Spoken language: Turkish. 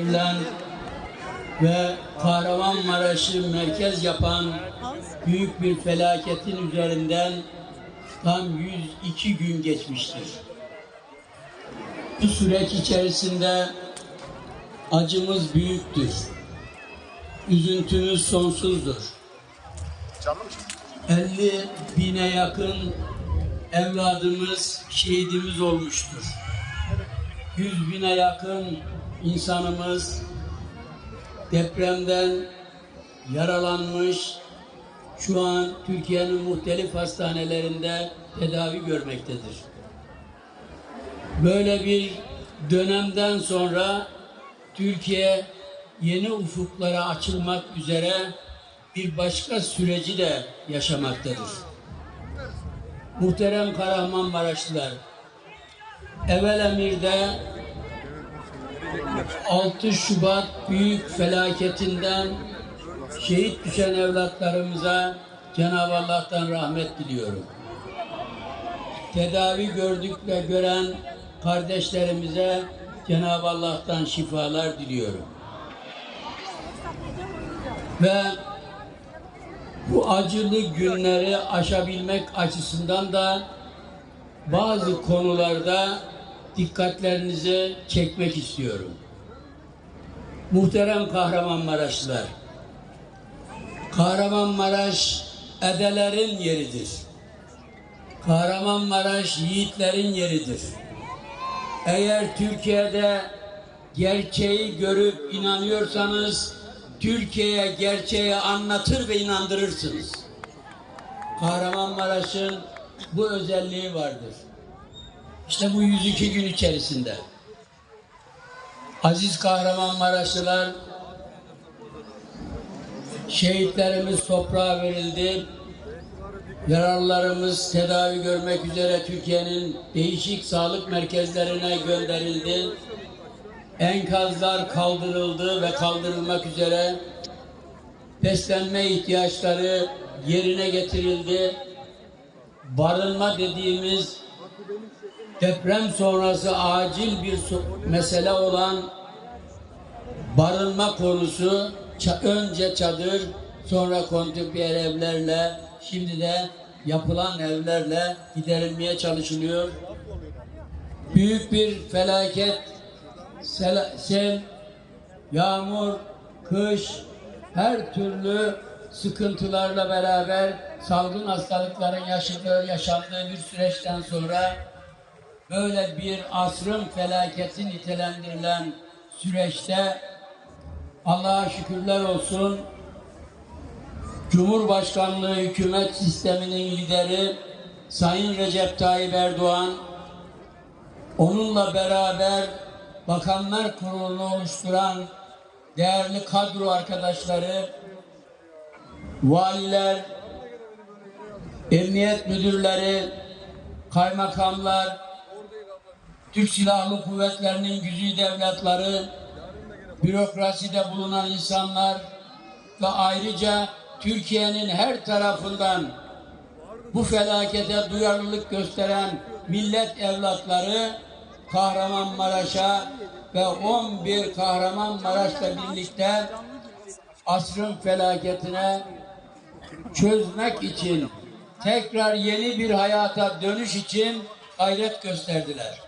Verilen ve Kahramanmaraş'ı merkez yapan büyük bir felaketin üzerinden tam 102 gün geçmiştir. Bu süreç içerisinde acımız büyüktür. Üzüntümüz sonsuzdur. 50 bine yakın evladımız şehidimiz olmuştur. 100 bine yakın insanımız depremden yaralanmış, şu an Türkiye'nin muhtelif hastanelerinde tedavi görmektedir. Böyle bir dönemden sonra Türkiye yeni ufuklara açılmak üzere bir başka süreci de yaşamaktadır. Muhterem Kahramanmaraşlılar, Evelemir'de 6 Şubat büyük felaketinden şehit düşen evlatlarımıza Cenab-ı Allah'tan rahmet diliyorum. Tedavi gördük ve gören kardeşlerimize Cenab-ı Allah'tan şifalar diliyorum. Ve bu acılı günleri aşabilmek açısından da bazı konularda dikkatlerinizi çekmek istiyorum. Muhterem Kahramanmaraşlılar, Kahramanmaraş edelerin yeridir. Kahramanmaraş yiğitlerin yeridir. Eğer Türkiye'de gerçeği görüp inanıyorsanız Türkiye'ye gerçeği anlatır ve inandırırsınız. Kahramanmaraş'ın bu özelliği vardır. İşte bu 102 gün içerisinde aziz Kahramanmaraşlılar şehitlerimiz toprağa verildi. Yaralılarımız tedavi görmek üzere Türkiye'nin değişik sağlık merkezlerine gönderildi. Enkazlar kaldırıldı ve kaldırılmak üzere beslenme ihtiyaçları yerine getirildi. Barınma dediğimiz deprem sonrası acil bir mesele olan barınma konusu önce çadır sonra kontrpiyer evlerle şimdi de yapılan evlerle giderilmeye çalışılıyor. Büyük bir felaket sel, sel yağmur, kış her türlü sıkıntılarla beraber salgın hastalıkların yaşadığı, yaşandığı bir süreçten sonra böyle bir asrın felaketi nitelendirilen süreçte Allah'a şükürler olsun Cumhurbaşkanlığı hükümet sisteminin lideri Sayın Recep Tayyip Erdoğan onunla beraber Bakanlar Kurulu'nu oluşturan değerli kadro arkadaşları valiler emniyet müdürleri kaymakamlar Türk Silahlı Kuvvetleri'nin güzide devletleri, bürokraside bulunan insanlar ve ayrıca Türkiye'nin her tarafından bu felakete duyarlılık gösteren millet evlatları Kahramanmaraş'a ve 11 Kahramanmaraş'la birlikte asrın felaketine çözmek için tekrar yeni bir hayata dönüş için gayret gösterdiler.